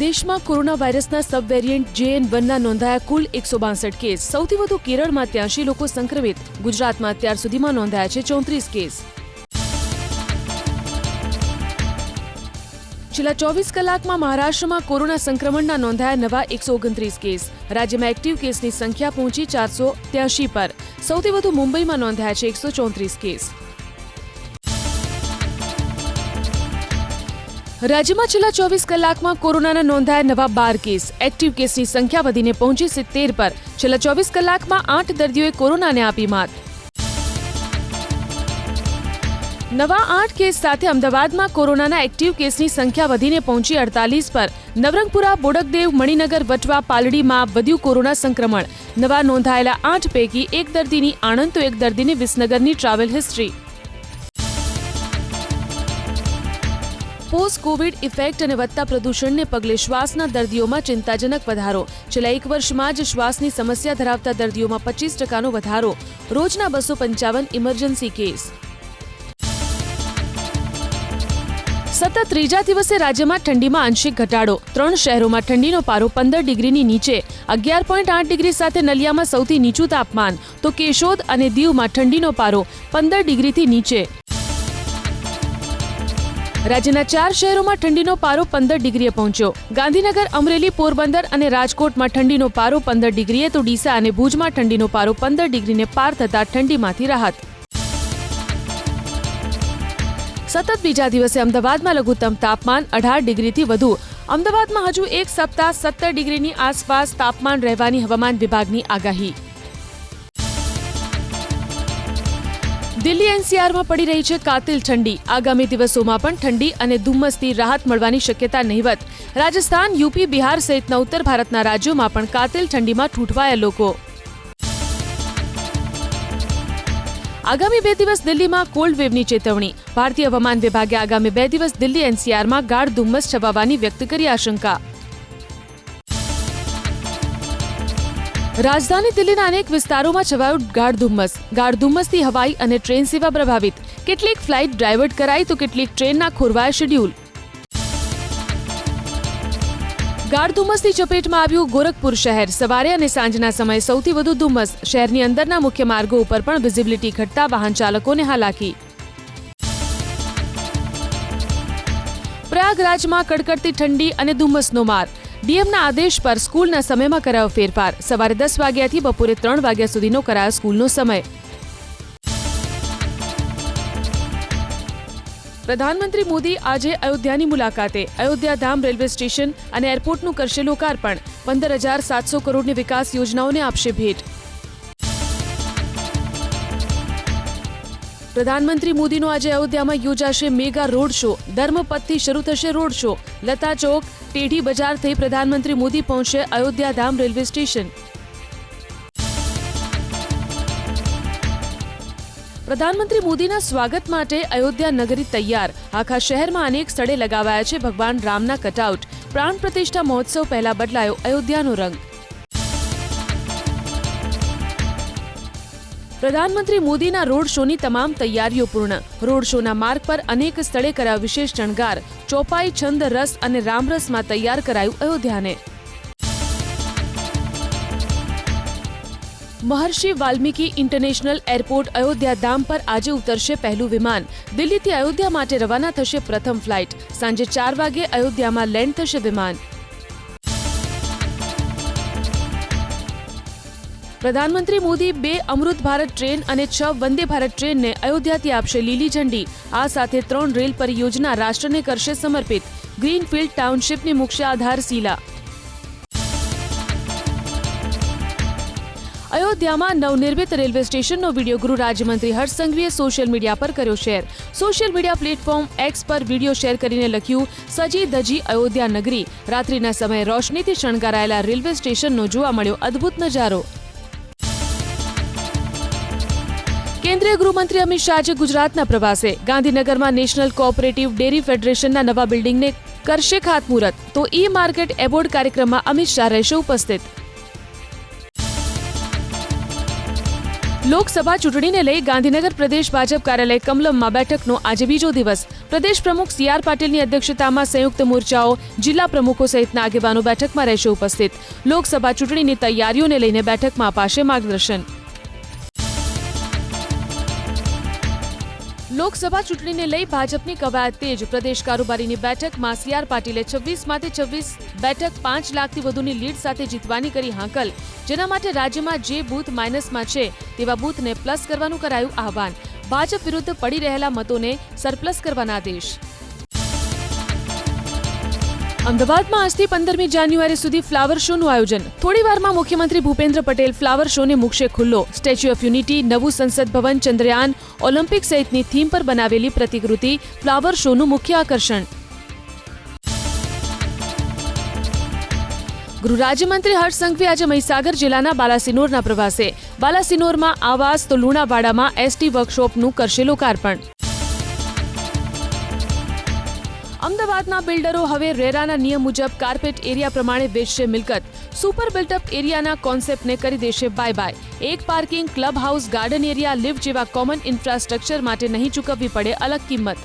દેશમાં કોરોના વાયરસના સબ variant JN વનના નોંધાયા કુલ એકસો બાસઠ કેસ. સૌથી વધુ કેરળમાં ત્યાંશી લોકો સંક્રમિત. ગુજરાતમાં અત્યાર સુધીમાં નોંધાયા છે ચોત્રીસ કેસ. છેલ્લા ચોવીસ કલાકમાં મહારાષ્ટ્રમાં કોરોના સંક્રમણના નોંધાયા નવા એકસો ઓગણત્રીસ કેસ. રાજ્યમાં એક્ટિવ કેસની સંખ્યા પહોંચી ચારસો ત્યાંશી પર. સૌથી વધુ મુંબઈમાં નોંધાયા છે એકસો ચોત્રીસ કેસ. રાજ્યમાં છેલ્લા ચોવીસ કલાકમાં કોરોનાના નોંધાયા નવા બાર કેસ. એક્ટિવ કેસની સંખ્યા વધીને પહોંચી સિત્તેર પર. છેલ્લા ચોવીસ કલાકમાં આઠ દર્દીઓએ કોરોનાને આપી માત. નવા આઠ કેસ સાથે અમદાવાદમાં કોરોનાના એક્ટિવ કેસની સંખ્યા વધીને પહોંચી અડતાલીસ પર. નવરંગપુરા, બોડકદેવ, મણિનગર, વટવા, પાલડીમાં વધ્યું કોરોના સંક્રમણ. નવા નોંધાયેલા આઠ પૈકી એક દર્દીની આણંદ તો એક દર્દીની વિસનગરની travel history post covid effect અને વધતા પ્રદૂષણને પગલે શ્વાસના દર્દીઓમાં ચિંતાજનક વધારો. છેલ્લા એક વર્ષમાં જ શ્વાસની સમસ્યા ધરાવતા દર્દીઓમાં પચીસ ટકાનો વધારો. રોજના બસો પંચાવન ઇમરજન્સી કેસ. સતત ત્રીજા દિવસે રાજ્યમાં ઠંડીમાં આંશિક ઘટાડો. ત્રણ શહેરોમાં ઠંડીનો પારો પંદર ડિગ્રીની નીચે. અગિયાર પોઈન્ટ આઠ ડિગ્રી સાથે નલિયામાં સૌથી નીચું તાપમાન. તો કેશોદ અને દીવમાં ઠંડીનો પારો પંદર ડિગ્રીથી નીચે. રાજ્યના ચાર શહેરોમાં ઠંડીનો પારો પંદર ડિગ્રીએ પહોંચ્યો. ગાંધીનગર, અમરેલી, પોરબંદર અને રાજકોટમાં ઠંડીનો પારો પંદર ડિગ્રીએ, તો ડીસા અને ભુજમાં ઠંડીનો પારો પંદર ડિગ્રીને પાર થતા ઠંડીમાંથી રાહત. સતત બીજા દિવસે અમદાવાદમાં લઘુત્તમ તાપમાન અઢાર ડિગ્રીથી વધુ. અમદાવાદમાં હજુ એક સપ્તાહ સત્તર ડિગ્રીની આસપાસ તાપમાન રહેવાની હવામાન વિભાગની આગાહી. દિલ્હી એનસીઆરમાં પડી રહી છે કાતિલ ઠંડી. આગામી દિવસોમાં પણ ઠંડી અને ધુમ્મસથી રાહત મળવાની શક્યતા નહીવત રાજસ્થાન, યુપી, બિહાર સહિતના ઉત્તર ભારતના રાજ્યોમાં પણ કાતિલ ઠંડીમાં ઠૂંઠવાયા લોકો. આગામી બે દિવસ દિલ્હીમાં કોલ્ડ વેવની ચેતવણી. ભારતીય હવામાન વિભાગે આગામી બે દિવસ દિલ્હી એનસીઆરમાં ગાઢ ધુમ્મસ છવાવાની વ્યક્ત કરી આશંકા. રાજધાની દિલ્હીના અનેક વિસ્તારોમાં છવાયું ગાઢ ધુમ્મસ. ગાઢ ધુમ્મસથી હવાઈ અને ટ્રેન સેવા પ્રભાવિત. કેટલીક ફ્લાઇટ ડાયવર્ટ કરાઈ તો કેટલીક ટ્રેનના ખોરવાય શેડ્યુલ. ગાઢ ધુમ્મસની ચપેટમાં આવ્યું ગોરખપુર શહેર. સવારે અને સાંજના સમયે સૌથી વધુ ધુમ્મસ. શહેરની અંદરના મુખ્ય માર્ગો ઉપર પણ વિઝિબિલિટી ઘટતા વાહન ચાલકોને હાલાકી. પ્રયાગરાજમાં કડકડતી ઠંડી અને ધુમ્મસનો માર. ડીએમના આદેશ પર સ્કૂલના સમયમાં કરાયો ફેરફાર. સવારે દસ વાગ્યાથી બપોરે ત્રણ વાગ્યા સુધીનો કરાયો સ્કૂલનો સમય. પ્રધાનમંત્રી મોદી આજે અયોધ્યાની મુલાકાતે. અયોધ્યા ધામ રેલવે સ્ટેશન અને એરપોર્ટનું કરશે લોકાર્પણ. પંદર હજાર સાતસો કરોડની વિકાસ યોજનાઓને આપશે ભેટ. પ્રધાનમંત્રી મોદીનો આજે અયોધ્યામાં યોજાશે મેગા રોડ શો. ધર્મપથથી શરૂ થશે રોડ શો. લતા ચોક ટેઢી બજાર થઈ પ્રધાનમંત્રી મોદી પહોંચશે અયોધ્યાધામ રેલવે સ્ટેશન. પ્રધાનમંત્રી મોદીના સ્વાગત માટે અયોધ્યા નગરી તૈયાર. આખા શહેરમાં અનેક સ્થળે લગાવાયા છે ભગવાન રામના કટઆઉટ. પ્રાણ પ્રતિષ્ઠા મહોત્સવ પહેલા બદલાયો અયોધ્યાનો રંગ. પ્રધાનમંત્રી મોદીના રોડ શોની તમામ તૈયારીઓ પૂર્ણ. રોડ શોના માર્ગ પર અનેક સ્થળે કરાયો વિશેષ શણગાર. ચોપાઈ, છંદ, રસ અને રામરસમાં તૈયાર કરાયું અયોધ્યાને. મહર્ષિ વાલ્મીકી ઇન્ટરનેશનલ એરપોર્ટ અયોધ્યા ધામ પર આજે ઉતરશે પહેલું વિમાન. દિલ્હીથી અયોધ્યા માટે રવાના થશે પ્રથમ ફ્લાઇટ. સાંજે ચાર વાગે અયોધ્યામાં લેન્ડ થશે વિમાન. પ્રધાનમંત્રી મોદી બે અમૃત ભારત ટ્રેન અને છ વંદે ભારત ટ્રેનને અયોધ્યાથી આપશે લીલી ઝંડી. આ સાથે ત્રણ રેલ પરિયોજના રાષ્ટ્રને કરશે સમર્પિત. ગ્રીનફિલ્ડ ટાઉનશીપની મુખ્ય આધારશીલા અયોધ્યામાં નવનિર્મિત રેલવે સ્ટેશનનો વીડિયો ગૃહ રાજ્યમંત્રી હર્ષ સંઘવીએ સોશિયલ મીડિયા પર કર્યો share. Social media platform X પર વીડિયો શેર કરીને લખ્યું, સજી ધજી અયોધ્યા નગરી. રાત્રિના સમયે રોશનીથી શણગારાયેલા રેલવે સ્ટેશનનો જોવા મળ્યો અદ્ભુત નજારો. કેન્દ્રીય ગૃહમંત્રી અમિત શાહ આજે ગુજરાતના પ્રવાસે. ગાંધીનગરમાં નેશનલ કોઓપરેટિવ ડેરી ફેડરેશનના નવા બિલ્ડિંગને કરશે ખાતમુહૂર્ત. તો ઈ માર્કેટ એવોર્ડ કાર્યક્રમમાં અમિત શાહ રહેશે ઉપસ્થિત. લોકસભા ચૂંટણીને લઈ ગાંધીનગર પ્રદેશ ભાજપ કાર્યાલય કમલમમાં બેઠકનો આજે બીજો દિવસ. પ્રદેશ પ્રમુખ સી આર પાટીલની અધ્યક્ષતામાં સંયુક્ત મોરચાઓ જિલ્લા પ્રમુખો સહિતના આગેવાનો બેઠકમાં રહેશે ઉપસ્થિત. લોકસભા ચૂંટણીની તૈયારીઓને લઈને બેઠકમાં અપાશે માર્ગદર્શન. લોકસભા ચૂંટણીને લઈ ભાજપની કવાયત તેજ. પ્રદેશ કારોબારીની બેઠકમાં સી આર પાટીલે છવ્વીસમાંથી છવ્વીસ બેઠક, પાંચ લાખથી વધુની લીડ સાથે જીતવાની કરી હાંકલ. જેના માટે રાજ્યમાં જે બૂથ માઇનસમાં છે, તેવા બૂથને પ્લસ કરવાનું કરાયું આહવાન. ભાજપ વિરુદ્ધ પડી રહેલા મતોને સરપ્લસ કરવાના આદેશ. અમદાવાદમાં આજથી પંદરમી જાન્યુઆરી સુધી ફ્લાવર શોનું આયોજન. થોડી વારમાં મુખ્યમંત્રી ભૂપેન્દ્ર પટેલ ફ્લાવર શોને મૂકશે ખુલ્લો. સ્ટેચ્યુ ઓફ યુનિટી નવું સંસદ ભવન, ચંદ્રયાન ઓલિમ્પિક સહિતની થીમ પર બનાવેલી પ્રતિકૃતિ ફ્લાવર શોનું મુખ્ય આકર્ષણ. ગૃહ રાજ્યમંત્રી હર્ષ સંઘવી આજે મહીસાગર જિલ્લાના બાલાસિનોરના પ્રવાસે. બાલાસિનોરમાં આવાસ તો લુણાવાડામાં એસટી વર્કશોપનું કરશે લોકાર્પણ. અમદાવાદના બિલ્ડરો હવે રેરાના નિયમ મુજબ કાર્પેટ એરિયા પ્રમાણે વેચશે મિલકત. સુપર બિલ્ટઅપ એરિયાના કોન્સેપ્ટને કરી દેશે બાય બાય. એક parking club house garden area, lift જેવા કોમન ઇન્ફ્રાસ્ટ્રક્ચર માટે નહીં ચૂકવવી પડે અલગ કિંમત.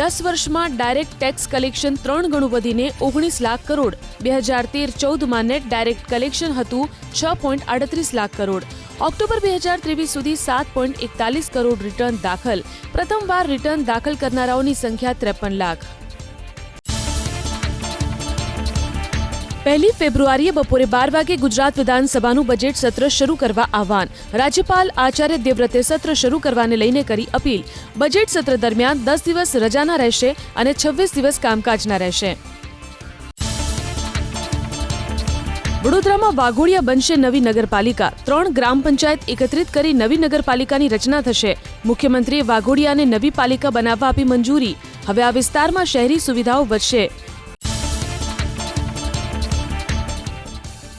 દસ વર્ષમાં ડાયરેક્ટ ટેક્સ કલેક્શન ત્રણ ગણું વધીને ઓગણીસ લાખ કરોડ. બે હજાર તેર ચૌદમાં નેટ ડાયરેક્ટ કલેક્શન હતું છ પોઈન્ટ આડત્રીસ લાખ કરોડ. ઓક્ટોબર બે હજાર ત્રેવીસ સુધી સાત પોઈન્ટ એકતાલીસ કરોડ રિટર્ન દાખલ. પ્રથમવાર રિટર્ન દાખલ કરનારાઓની સંખ્યા ત્રેપન લાખ. પહેલી ફેબ્રુઆરીએ બપોરે બાર વાગે ગુજરાત વિધાનસભાનું બજેટ સત્ર શરૂ કરવા આહવાન. રાજ્યપાલ આચાર્ય દેવવ્રતે સત્ર શરૂ કરવાને લઈને કરી અપીલ. બજેટ સત્ર દરમિયાન દસ દિવસ રજાના રહેશે અને છવ્વીસ દિવસ કામકાજના રહેશે. વડોદરામાં વાઘોડિયા બનશે નવી નગરપાલિકા. ત્રણ ગ્રામ પંચાયત એકત્રિત કરી નવી નગરપાલિકાની રચના થશે. મુખ્યમંત્રીએ વાઘોડિયાને નવી પાલિકા બનાવવા આપી મંજૂરી. હવે આ વિસ્તારમાં શહેરી સુવિધાઓ વધશે.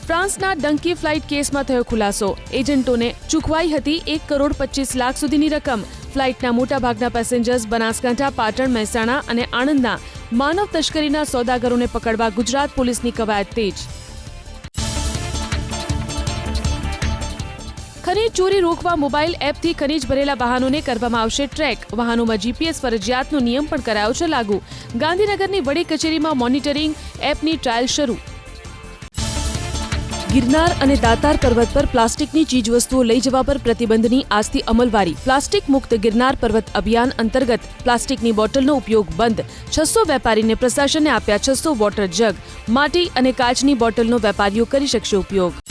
ફ્રાન્સના ડંકી ફ્લાઇટ કેસમાં થયો ખુલાસો. એજન્ટોને ચૂકવાઈ હતી એક કરોડ પચીસ લાખ સુધીની રકમ. ફ્લાઇટના મોટાભાગના પેસેન્જર્સ બનાસકાંઠા, પાટણ, મહેસાણા અને આણંદના માનવ તસ્કરીના સોદાગરોને પકડવા ગુજરાત પોલીસની કવાયત તેજ. ખનીજ ચોરી રોકવા મોબાઈલ એપથી ખનીજ ભરેલા વાહનોને કરવામાં આવશે ટ્રેક. વાહનોમાં જીપીએસ ફરજિયાતનો નિયમ પણ કરાયો છે લાગુ. ગાંધીનગરની વડી કચેરીમાં મોનિટરિંગ એપની ટ્રાયલ શરૂ. ગિરનાર અને દાતાર પર્વત પર પ્લાસ્ટિકની ચીજવસ્તુઓ લઈ જવા પર પ્રતિબંધની આજથી અમલવારી. પ્લાસ્ટિક મુક્ત ગિરનાર પર્વત અભિયાન અંતર્ગત પ્લાસ્ટિકની બોટલનો ઉપયોગ બંધ. છસો વેપારીને પ્રશાસને આપ્યા છસો વોટર જગ. માટી અને કાચની બોટલનો વેપારીઓ કરી શકશે ઉપયોગ.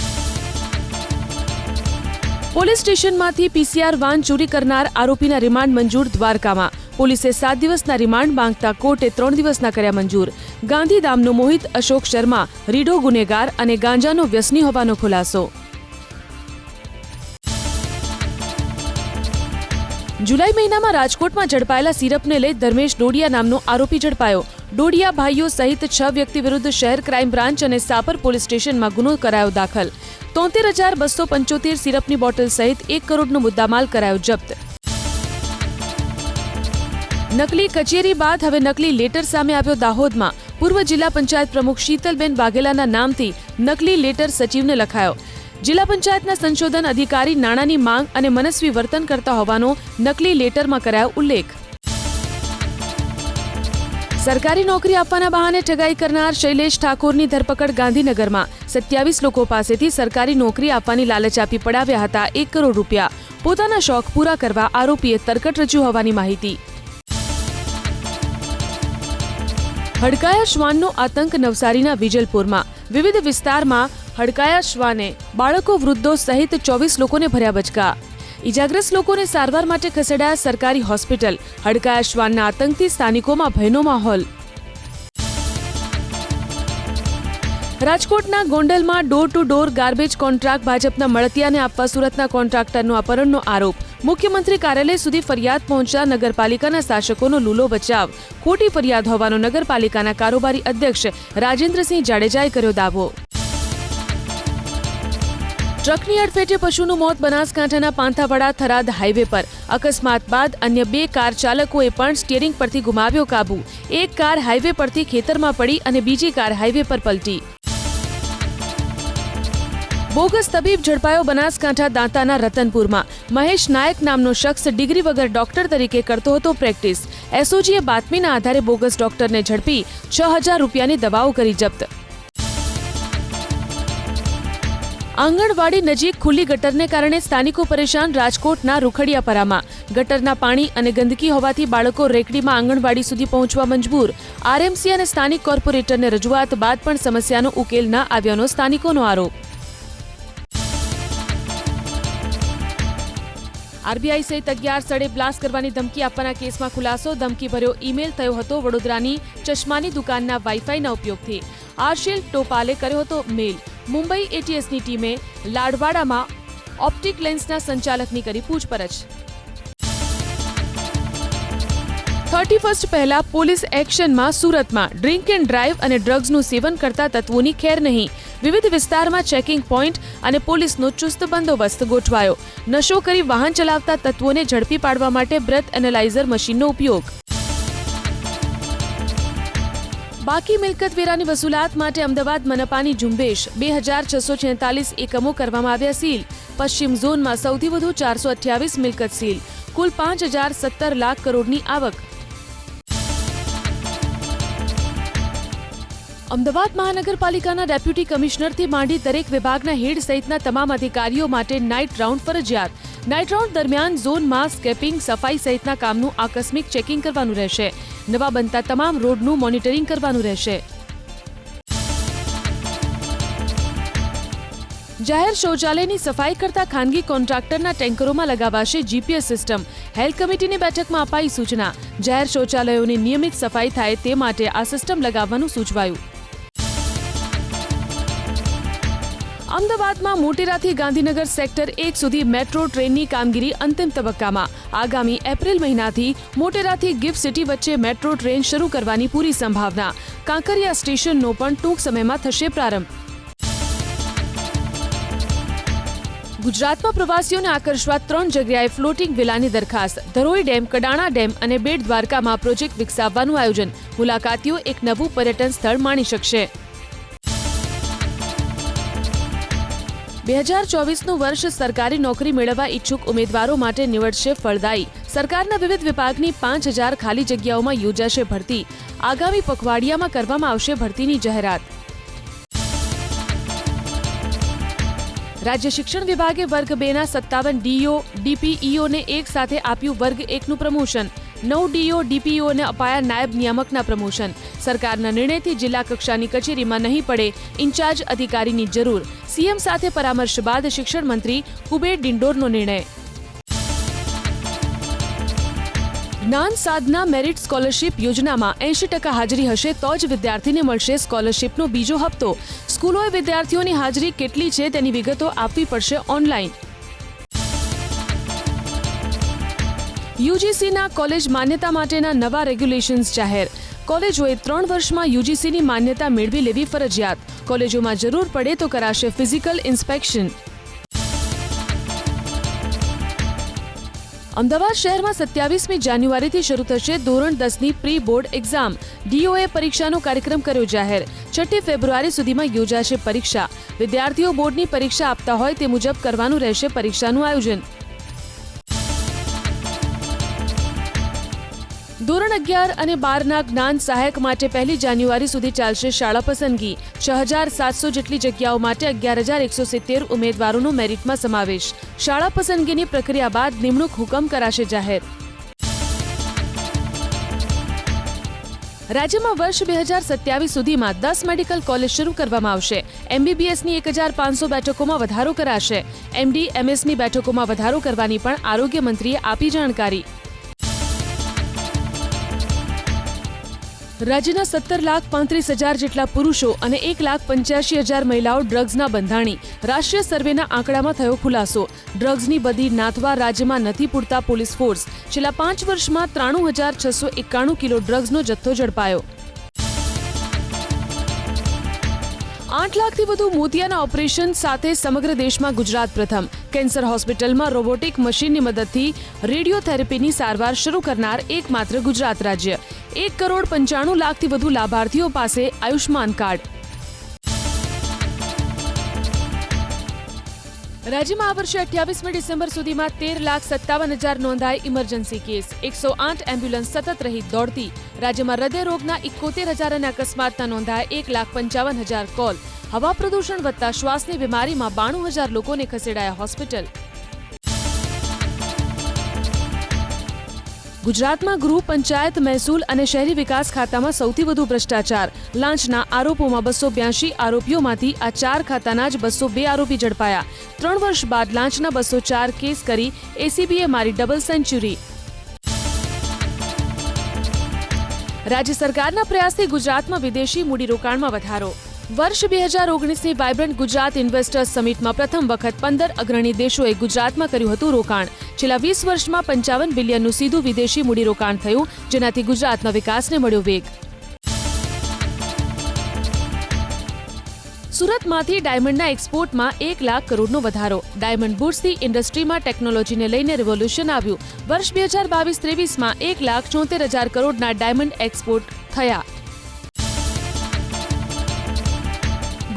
પોલીસ સ્ટેશનમાંથી પીસીઆર વાન ચોરી કરનાર આરોપીના રિમાન્ડ મંજૂર દ્વારકામાં. પોલીસે સાત દિવસના રિમાન્ડ માંગતા કોર્ટે ત્રણ દિવસના કર્યા મંજૂર. ગાંધીધામનો મોહિત અશોક શર્મા, રીઢો ગુનેગાર અને ગાંજાનો વ્યસની હોવાનો ખુલાસો. જુલાઈ મહિનામાં રાજકોટમાં ઝડપાયેલા સિરપને લઈ ધર્મેશ ડોડિયા નામનો આરોપી ઝડપાયો. ડોડિયા ભાઈઓ સહિત છ વ્યક્તિ વિરુદ્ધ શહેર ક્રાઇમ બ્રાન્ચ અને સાપર પોલીસ સ્ટેશનમાં ગુનો કરાયો દાખલ. તોતેર હજાર બસો પંચોતેર સિરપની બોટલ સહિત એક કરોડનો મુદ્દામાલ કરાયો જપ્ત. નકલી કચેરી બાદ હવે નકલી લેટર સામે આવ્યો દાહોદમાં. પૂર્વ જિલ્લા પંચાયત પ્રમુખ શીતલબેન વાઘેલાના નામથી નકલી લેટર સચિવને લખાયો. જિલ્લા પંચાયતના સંશોધન અધિકારી નાણાંની માંગ અને મનસ્વી વર્તન કરતા હોવાનો નકલી લેટરમાં કરાયો ઉલ્લેખ. સરકારી નોકરી આપવાના બહાને ઠગાઈ કરનાર શૈલેષ ઠાકોરની ધરપકડ ગાંધીનગરમાં. સત્યાવીસ લોકો પાસેથી સરકારી નોકરી આપવાની લાલચ આપી પડાવ્યા હતા એક કરોડ રૂપિયા. પોતાના શોખ પૂરા કરવા આરોપીએ તરકટ રજૂ હોવાની માહિતી. હડકાયા શ્વાનનો આતંક નવસારીના વિજલપુરમાં. વિવિધ વિસ્તારમાં હડકાયા શ્વાને બાળકો વૃદ્ધો સહિત ચોવીસ લોકોને ભર્યા બચકા. ઇજાગ્રસ્ત લોકોને સારવાર માટે ખસેડાયા સરકારી હોસ્પિટલ. હડકાયા શ્વાનના આતંકથી સ્થાનિકોમાં ભયનો માહોલ. રાજકોટના ગોંડલમાં door to door garbage contract ભાજપના મળતિયાને આપવા સુરતના કોન્ટ્રાક્ટરનો અપહરણનો આરોપ. મુખ્યમંત્રી કાર્યાલય સુધી ફરિયાદ પહોંચતા નગરપાલિકાના શાસકોનો લૂલો બચાવ. ખોટી ફરિયાદ હોવાનો નગરપાલિકાના કારોબારી અધ્યક્ષ રાજેન્દ્રસિંહ જાડેજાએ કર્યો દાવો. ટ્રકની અડફેટે પશુનું મોત બનાસકાંઠાના પાંથાવાડા થરાદ હાઈવે પર. અકસ્માત બાદ અન્ય બે કાર ચાલકોએ પણ સ્ટીયરિંગ પરથી ગુમાવ્યો કાબુ. એક કાર હાઈવે પરથી ખેતરમાં પડી અને બીજી કાર હાઈવે પર પલટી. બોગસ તબીબ ઝડપાયો બનાસકાંઠા દાંતાના રતનપુરમાં. મહેશ નાયક નામનો શખ્સ ડિગ્રી વગર ડોક્ટર તરીકે કરતો હતો પ્રેક્ટિસ. એસઓજીએ બાતમીના આધારે બોગસ ડોક્ટરને ઝડપી છ હજાર રૂપિયાની દવાઓ કરી જપ્ત. આંગણવાડી નજીક ખુલ્લી ગટરને કારણે સ્થાનિકો પરેશાન રાજકોટના રૂખડિયાપરામાં. ગટરના પાણી અને ગંદકી હોવાથી બાળકો રેકડીમાં આંગણવાડી સુધી પહોંચવા મજબૂર. આરએમસી અને સ્થાનિક કોર્પોરેટરને રજૂઆત બાદ પણ સમસ્યાનો ઉકેલ ન આવ્યાનો સ્થાનિકોનો આરોપ. આરબીઆઈ સહિત અગિયાર સ્થળે બ્લાસ્ટ કરવાની ધમકી આપવાના કેસમાં ખુલાસો. ધમકી ભર્યો ઈમેલ થયો હતો વડોદરાની ચશ્માની દુકાનના વાઈફાઈના ઉપયોગથી. આશિલ ટોપાલે કર્યો હતો મેલ. મુંબઈ એટીએસની ટીમે લાડવાડામાં ઓપ્ટિક લેન્સના સંચાલકની કરી પૂછપરછ. થર્ટી ફર્સ્ટ પહેલા પોલીસ એક્શનમાં સુરતમાં ડ્રિંક એન્ડ ડ્રાઈવ અને ડ્રગ્સનું સેવન કરતા તત્વોની ખેર નહીં. વિવિધ વિસ્તારમાં ચેકિંગ પોઈન્ટ અને પોલીસનો ચુસ્ત બંદોબસ્ત ગોઠવાયો. નશો કરી વાહન ચલાવતા તત્વોને ઝડપી પાડવા માટે બ્રેથ એનાલાઇઝર મશીનનો ઉપયોગ. બાકી મિલકત વેરાની વસૂલાત માટે અમદાવાદ મનપાની ઝુંબેશ બે હજાર છસો છેતાલીસ એકમો કરવામાં આવ્યા સીલ. પશ્ચિમ ઝોનમાં સૌથી વધુ ચારસો અઠ્યાવીસ મિલકત સીલ. કુલ પાંચ હજાર સત્તર લાખ કરોડની આવક. અમદાવાદ મહાનગરપાલિકાના ડેપ્યુટી કમિશનરથી માંડી દરેક વિભાગના હેડ સહિતના તમામ અધિકારીઓ માટે નાઇટ રાઉન્ડ ફરજિયાત. નાઇટ રાઉન્ડ દરમિયાન ઝોનમાં સ્કેપિંગ, સફાઈ સહિતના કામનું આકસ્મિક ચેકિંગ કરવાનું રહેશે. નવા બનતા તમામ રોડનું મોનિટરિંગ કરવાનું રહેશે. જાહેર શૌચાલયની સફાઈ કરતા ખાનગી કોન્ટ્રાક્ટરના ટેન્કરોમાં લગાવાશે જીપીએસ સિસ્ટમ. હેલ્થ કમિટીની બેઠકમાં અપાઈ સૂચના. જાહેર શૌચાલયોની નિયમિત સફાઈ થાય તે માટે આ સિસ્ટમ લગાવવાનું સૂચવાયું. અમદાવાદમાં મોટેરાથી ગાંધીનગર સેક્ટર એક સુધી મેટ્રો ટ્રેનની કામગીરી અંતિમ તબક્કામાં. આગામી એપ્રિલ મહિનાથી મોટેરાથી ગિફ્ટ સિટી વચ્ચે મેટ્રો ટ્રેન શરૂ કરવાની પૂરી સંભાવના. કાંકરિયા સ્ટેશનનો પણ ટૂંક સમયમાં થશે પ્રારંભ. ગુજરાતમાં પ્રવાસીઓને આકર્ષવા ત્રણ જગ્યાએ ફ્લોટિંગ વિલાની દરખાસ્ત. ધરોઈ ડેમ, કડાણા ડેમ અને બેટ દ્વારકામાં પ્રોજેક્ટ વિકસાવવાનું આયોજન. મુલાકાતીઓ એક નવું પર્યટન સ્થળ માણી શકશે. બે હજાર ચોવીસનું વર્ષ સરકારી નોકરી મેળવવા ઈચ્છુક ઉમેદવારો માટે નીવડશે ફળદાયી. સરકારના વિવિધ વિભાગની પાંચ હજાર ખાલી જગ્યાઓમાં યોજાશે ભરતી. આગામી પખવાડિયામાં કરવામાં આવશે ભરતીની જાહેરાત. રાજ્ય શિક્ષણ વિભાગે વર્ગ બેના સત્તાવન ડીઓ, ડીપીઈઓને એક સાથે આપ્યું વર્ગ એકનું પ્રમોશન. નવ ડીઓ ડીપીઓને અપાયા નાયબ નિયામકના પ્રમોશન. સરકારના નિર્ણયથી જિલ્લા કક્ષાની કચેરીમાં નહીં પડે ઇન્ચાર્જ અધિકારીની જરૂર. સીએમ સાથે પરામર્શ બાદ શિક્ષણ મંત્રી કુબેર ડિંડોરનો નિર્ણય. જ્ઞાન સાધના મેરિટ સ્કોલરશિપ યોજનામાં એંશી ટકા હાજરી હશે તો જ વિદ્યાર્થીને મળશે સ્કોલરશિપનો બીજો હપ્તો. સ્કૂલોએ વિદ્યાર્થીઓની હાજરી કેટલી છે તેની વિગતો આપવી પડશે ઓનલાઈન. યુજીસીના કોલેજ માન્યતા માટેના નવા રેગ્યુલેશન્સ જાહેર. કોલેજોએ ત્રણ વર્ષમાં યુજીસીની માન્યતા મેળવી લેવી ફરજિયાત. કોલેજોમાં જરૂર પડે તો કરાશે ફિઝિકલ ઇન્સ્પેક્શન. અમદાવાદ શહેરમાં સત્યાવીસમી જાન્યુઆરીથી શરૂ થશે ધોરણ દસની પ્રી બોર્ડ એક્ઝામ. ડીઓએ પરીક્ષાનો કાર્યક્રમ કર્યો જાહેર. છઠ્ઠી ફેબ્રુઆરી સુધીમાં યોજાશે પરીક્ષા. વિદ્યાર્થીઓ બોર્ડની પરીક્ષા આપતા હોય તે મુજબ કરવાનું રહેશે પરીક્ષાનું આયોજન. ધોરણ અગિયાર અને બારના જ્ઞાન સહાયક માટે પહેલી જાન્યુઆરી સુધી ચાલશે શાળા પસંદગી. છ હજાર સાતસો જેટલી જગ્યાઓ માટે અગિયાર હજાર એકસો સિત્તેર ઉમેદવારોનો મેરિટમાં સમાવેશ. શાળા પસંદગીની પ્રક્રિયા બાદ નિમણૂક હુકમ કરાશે જાહેર. રાજ્યમાં વર્ષ બે હજાર સત્યાવીસ સુધીમાં દસ મેડિકલ કોલેજ શરૂ કરવામાં આવશે. એમબીબીએસની એક હજાર પાંચસો બેઠકોમાં વધારો કરાશે. એમડી, એમએસની બેઠકોમાં વધારો કરવાની પણ આરોગ્ય મંત્રીએ આપી જાણકારી. રાજ્યના સત્તર લાખ પાંત્રીસ હજાર જેટલા પુરુષો અને એક લાખ પંચ્યાસી હજાર મહિલાઓ ડ્રગ્સના બંધાણી. રાષ્ટ્રીય સર્વેના આંકડામાં થયો ખુલાસો. ડ્રગ્સની બધી નાથવા રાજ્યમાં નથી પૂરતા પોલીસ ફોર્સ. છેલ્લા પાંચ વર્ષમાં ત્રાણું હજાર છસો એકાણું કિલો ડ્રગ્સનો જથ્થો ઝડપાયો. આઠ લાખથી વધુ મોતિયાના ઓપરેશન સાથે સમગ્ર દેશમાં ગુજરાત પ્રથમ. કેન્સર હોસ્પિટલમાં રોબોટિક મશીનની મદદથી રેડિયોથેરાપીની સારવાર શરૂ કરનાર એકમાત્ર ગુજરાત રાજ્ય. એક કરોડ પંચાણું લાખથી વધુ લાભાર્થીઓ પાસે આયુષ્માન કાર્ડ. રાજ્યમાં આ વર્ષે અઠ્યાવીસમી ડિસેમ્બર સુધીમાં તેર લાખ સત્તાવન હજાર નોંધાય ઇમરજન્સી કેસ. એકસો આઠ એમ્બ્યુલન્સ સતત રહી દોડતી. રાજ્યમાં હૃદય રોગના ઇકોતેર હજાર અને અકસ્માતના નોંધાય એક લાખ પંચાવન હજાર કોલ. હવા પ્રદૂષણ વધતા શ્વાસની બીમારીમાં બાણું હજાર લોકોને ખસેડાયા હોસ્પિટલ. ગુજરાતમાં ગૃહ પંચાયત મહેસૂલ અને શહેરી વિકાસ ખાતામાં સૌથી વધુ ભ્રષ્ટાચાર. લાંચના આરોપોમાં બસો બ્યાસી આરોપીઓમાંથી આ ચાર ખાતાના જ બસો બે આરોપી ઝડપાયા. ત્રણ વર્ષ બાદ લાંચના બસો ચાર કેસ કરી એસીબીએ મારી ડબલ સેન્ચુરી. રાજ્ય સરકારના પ્રયાસથી ગુજરાતમાં વિદેશી મૂડીરોકાણમાં વધારો. વર્ષ બે હજાર ઓગણીસની વાયબ્રન્ટ ગુજરાત ઇન્વેસ્ટર્સ સમિટમાં પ્રથમ વખત પંદર અગ્રણી દેશોએ ગુજરાતમાં કર્યું હતું રોકાણ. છેલ્લા વીસ વર્ષમાં પંચાવન બિલિયનનું સીધું વિદેશી મૂડીરોકાણ થયું, જેનાથી ગુજરાતના વિકાસને મળ્યો વેગ. સુરતમાંથી ડાયમંડના એક્સપોર્ટમાં એક લાખ કરોડનો વધારો. ડાયમંડ બુટ્સથી ઇન્ડસ્ટ્રીમાં ટેકનોલોજીને લઈને રિવોલ્યુશન આવ્યું. વર્ષ બે હજાર બાવીસ ત્રેવીસમાં એક લાખ ચોતેર હજાર કરોડના ડાયમંડ એક્સપોર્ટ થયા.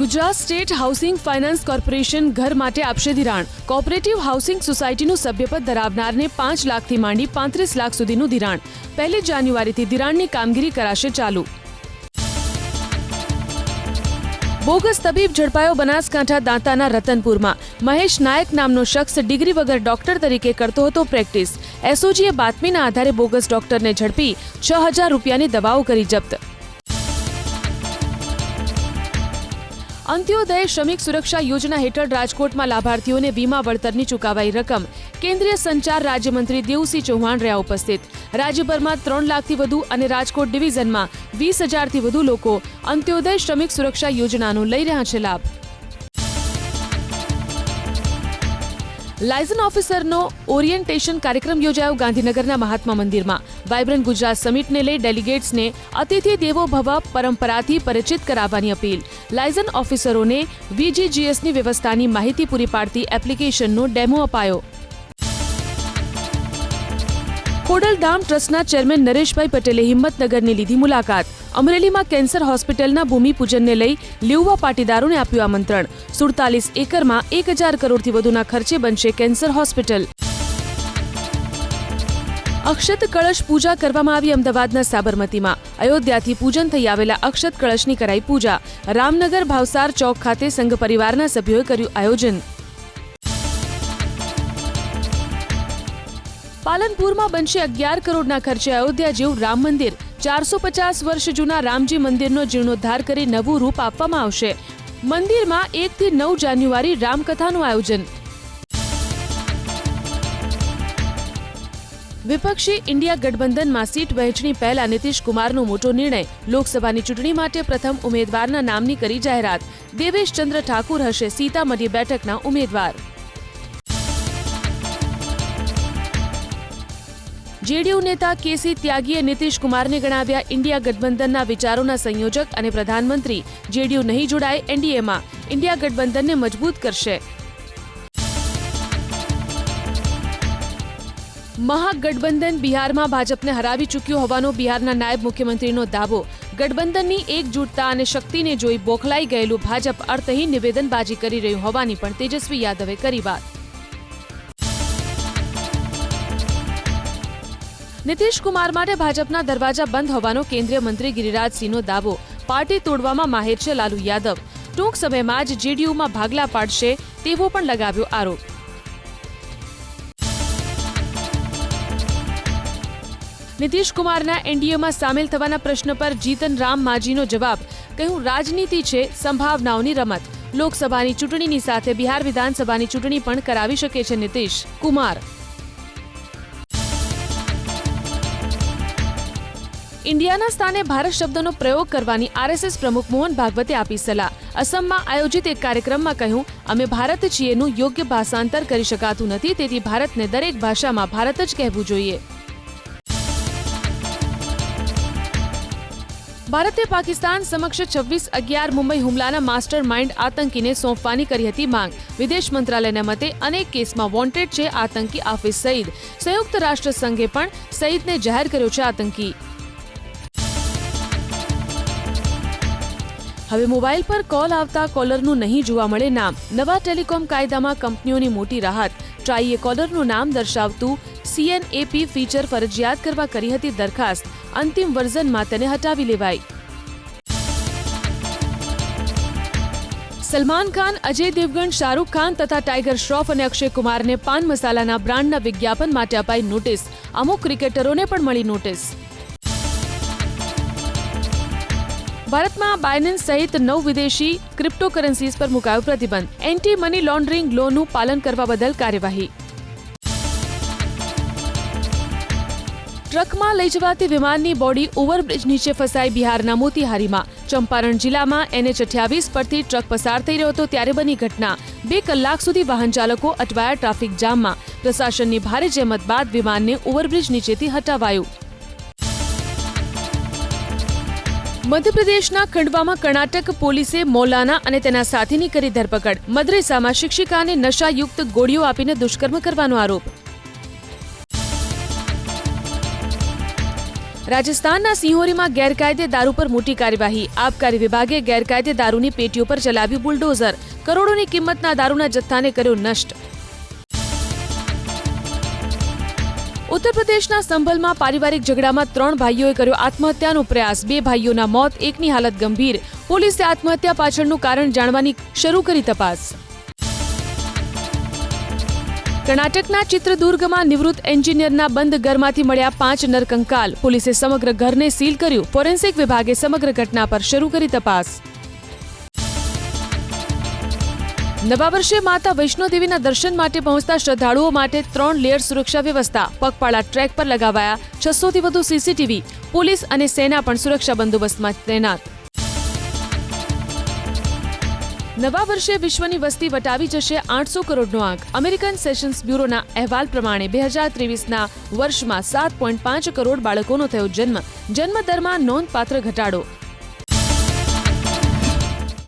Gujarat state housing finance corporation ઘર માટે આપશે ધિરાણ. કોઓપરેટિવ હાઉસિંગ સોસાયટીનું સભ્યપદ ધરાવનારને પાંચ લાખથી માંડી પાંત્રીસ લાખ સુધીનું ધિરાણ. પહેલી જાન્યુઆરીથી ધિરાણની કામગીરી કરાશે ચાલુ. બોગસ તબીબ ઝડપાયો બનાસકાંઠા દાંતાના રતનપુરમાં. મહેશ નાયક નામનો શખ્સ ડિગ્રી વગર ડોક્ટર તરીકે કરતો હતો પ્રેક્ટિસ. એસઓજીએ બાતમીના આધારે બોગસ ડોક્ટરને ઝડપી છ હજાર રૂપિયાની દવાઓ કરી જપ્ત. અંત્યોદય શ્રમિક સુરક્ષા યોજના હેઠળ રાજકોટમાં લાભાર્થીઓને વીમા વળતરની ચૂકવાઈ રકમ. કેન્દ્રીય સંચાર રાજ્યમંત્રી દેવસિંહ ચૌહાણ રહ્યા ઉપસ્થિત. રાજ્યભરમાં ત્રણ લાખથી વધુ અને રાજકોટ ડિવિઝનમાં વીસ હજારથી વધુ લોકો અંત્યોદય શ્રમિક સુરક્ષા યોજનાનો લઈ રહ્યા છે લાભ. લાયઝન ઓફિસરનો ઓરિએન્ટેશન કાર્યક્રમ યોજાયો ગાંધીનગરના મહાત્મા મંદિરમાં. વાયબ્રન્ટ ગુજરાત સમિટને લઈ ડેલિગેટ્સને અતિથિ દેવો ભવ પરંપરાથી પરિચિત કરાવવાની અપીલ. લાયઝન ઓફિસરોને વીજીજીએસની વ્યવસ્થાની માહિતી પૂરી પાડતી એપ્લિકેશનનો ડેમો અપાયો. ખોડલધામ ટ્રસ્ટના ચેરમેન નરેશભાઈ પટેલે હિંમતનગરની લીધી મુલાકાત. અમરેલીમાં કેન્સર હોસ્પિટલના ભૂમિપૂજનને લઈ લીઉવા પાટીદારોને આપ્યું આમંત્રણ. સુડતાલીસ એકરમાં એક હજાર કરોડથી વધુના ખર્ચે બનશે કેન્સર હોસ્પિટલ. અક્ષત કળશ પૂજા કરવામાં આવી અમદાવાદના સાબરમતીમાં. અયોધ્યાથી પૂજન થઈ આવેલા અક્ષત કળશની કરાઈ પૂજા. રામનગર ભાવસાર ચોક ખાતે સંઘ પરિવારના સભ્યોએ કર્યું આયોજન. પાલનપુરમાં બનશે અગિયાર કરોડના ખર્ચે અયોધ્યા જેવું રામ મંદિર. ચારસો પચાસ વર્ષ જૂના રામજી મંદિરનો જીર્ણોદ્ધાર કરી નવું રૂપ આપવામાં આવશે. મંદિરમાં એકથી નવ જાન્યુઆરી રામકથાનું આયોજન. વિપક્ષી ઇન્ડિયા ગઠબંધનમાં સીટ વહેંચણી પહેલા નીતિશ કુમારનો મોટો નિર્ણય. લોકસભાની ચૂંટણી માટે પ્રથમ ઉમેદવારના નામની કરી જાહેરાત. દેવેશ ચંદ્ર ઠાકુર હશે સીતામઢી બેઠકના ઉમેદવાર. જેડીયુ નેતા કેસી ત્યાગીએ નીતિશ કુમારને ગણાવ્યા ઇન્ડિયા ગઠબંધનના વિચારોના સંયોજક અને પ્રધાનમંત્રી. જેડીયુ નહીં જોડાય, એનડીએમાં. ઇન્ડિયા ગઠબંધનને મજબૂત કરશે. મહાગઠબંધન બિહારમાં ભાજપને હરાવી ચૂક્યું હોવાનો બિહારના નાયબ મુખ્યમંત્રીનો દાવો. ગઠબંધનની એકજૂટતા અને શક્તિને જોઈ બોખલાઈ ગયેલું ભાજપ અર્થહીન નિવેદનબાજી કરી રહ્યું હોવાની પણ તેજસ્વી યાદવે કરી વાત. નીતિશ કુમાર માટે ભાજપના દરવાજા બંધ હોવાનો કેન્દ્રીય મંત્રી ગિરિરાજસિંહનો દાવો. પાર્ટી તોડવામાં માહેર છે લાલુ યાદવ. ટૂંક સમયમાં જ જેડીયુમાં ભાગલા પાડશે તેવો પણ લગાવ્યો આરોપ. નીતિશ કુમારના એનડીએમાં સામેલ થવાના પ્રશ્ન પર જીતન રામ માજીનો જવાબ. કહ્યું, રાજનીતિ છે, સંભાવનાઓની રમત. લોકસભાની ચૂંટણીની સાથે બિહાર વિધાનસભાની ચૂંટણી પણ કરાવી શકે છે નીતિશ કુમાર. ઇન્ડિયાના સ્થાને ભારત શબ્દનો પ્રયોગ કરવાની આરએસએસ પ્રમુખ મોહન ભાગવતે આપી સલાહ. અસમમાં આયોજિત એક કાર્યક્રમમાં કહ્યું, અમે ભારત છીએનું યોગ્ય ભાષાંતર કરી શકાતું નથી, તેથી ભારતને દરેક ભાષામાં ભારત જ કહેવું જોઈએ. ભારતે પાકિસ્તાન સમક્ષ છવ્વીસ અગિયાર મુંબઈ હુમલાના માસ્ટર માઇન્ડ આતંકીને સોંપવાની કરી હતી માંગ. વિદેશ મંત્રાલયના મતે અનેક કેસમાં વોન્ટેડ છે આતંકી આફિસ સઈદ. સંયુક્ત રાષ્ટ્ર સંઘે પણ સઈદને જાહેર કર્યો છે આતંકી. હવે મોબાઈલ પર કોલ આવતા કોલરનું નહીં જોવા મળે નામ. નવા ટેલિકોમ કાયદામાં કંપનીઓની મોટી રાહત. ટ્રાઈએ કોલરનું નામ દર્શાવતું સીએનએપી ફીચર ફરજિયાત કરવા કરી હતી દરખાસ્ત. અંતિમ વર્ઝનમાં તેને હટાવી લેવાઈ. સલમાન ખાન, અજય દેવગણ, શાહરૂખ ખાન તથા ટાઈગર શ્રોફ અને અક્ષય કુમારને પાન મસાલાના બ્રાન્ડના વિજ્ઞાપન માટે અપાઈ નોટિસ. અમુક ક્રિકેટરોને પણ મળી નોટિસ. ભારતમાં બાયનેન્સ સહિત નવ વિદેશી ક્રિપ્ટોકરન્સીઝ પર મુકાયો પ્રતિબંધ. એન્ટી મની લોન્ડરિંગ લોનું પાલન કરવા બદલ કાર્યવાહી. ટ્રકમાં લઈ જવાતી વિમાનની બોડી ઓવરબ્રિજ નીચે ફસાઈ બિહારના મોતીહારીમાં. ચંપારણ જિલ્લામાં એનએચ અઠ્યાવીસ પરથી ટ્રક પસાર થઈ રહ્યો હતો ત્યારે બની ઘટના. બે કલાક સુધી વાહન ચાલકો અટવાયા ટ્રાફિક જામમાં. પ્રશાસનની ભારે જહેમત બાદ વિમાનને ઓવરબ્રિજ નીચેથી હટાવાયું. મધ્યપ્રદેશના ખંડવામાં કર્ણાટક પોલીસે મૌલાના અને તેના સાથીની કરી ધરપકડ. મદ્રેસામાં શિક્ષિકાને નશાયુક્ત ગોળીઓ આપીને દુષ્કર્મ કરવાનો આરોપ. રાજસ્થાનના સિંહોરીમાં ગેરકાયદે દારૂ પર મોટી કાર્યવાહી. આબકારી વિભાગે ગેરકાયદે દારૂની પેટીઓ પર ચલાવ્યું બુલડોઝર. કરોડોની કિંમતના દારૂના જથ્થાને કર્યો નષ્ટ. ઉત્તર પ્રદેશના સંભલમાં પારિવારિક ઝઘડામાં ત્રણ ભાઈઓએ કર્યો આત્મહત્યાનો પ્રયાસ. બે ભાઈઓના મોત, એકની હાલત ગંભીર. પોલીસે આત્મહત્યા પાછળનું કારણ જાણવાની શરૂ કરી તપાસ. કર્ણાટકના ચિત્રદુર્ગમાં નિવૃત્ત એન્જિનિયરના બંધ ઘરમાંથી મળ્યા પાંચ નરકંકાલ. પોલીસે સમગ્ર ઘરને સીલ કર્યું. ફોરેન્સિક વિભાગે સમગ્ર ઘટના પર શરૂ કરી તપાસ. નવા વર્ષે માતા વૈષ્ણોદેવીના દર્શન માટે પહોંચતા શ્રદ્ધાળુઓ માટે ત્રણ લેયર સુરક્ષા વ્યવસ્થા પગપાળા ટ્રેક પર લગાવાયા, છસોથી વધુ સીસીટીવી, પોલીસ અને સેના પણ સુરક્ષા બંદોબસ્તમાં તૈનાત. નવા વર્ષે વિશ્વની વસ્તી વટાવી જશે આઠસો કરોડનો આંક. અમેરિકન સેશન્સ બ્યુરોના અહેવાલ પ્રમાણે બે હજાર ત્રેવીસના વર્ષમાં સાત પોઈન્ટ પાંચ કરોડ બાળકોનો થયો જન્મ. જન્મ દરમાં નોંધપાત્ર ઘટાડો.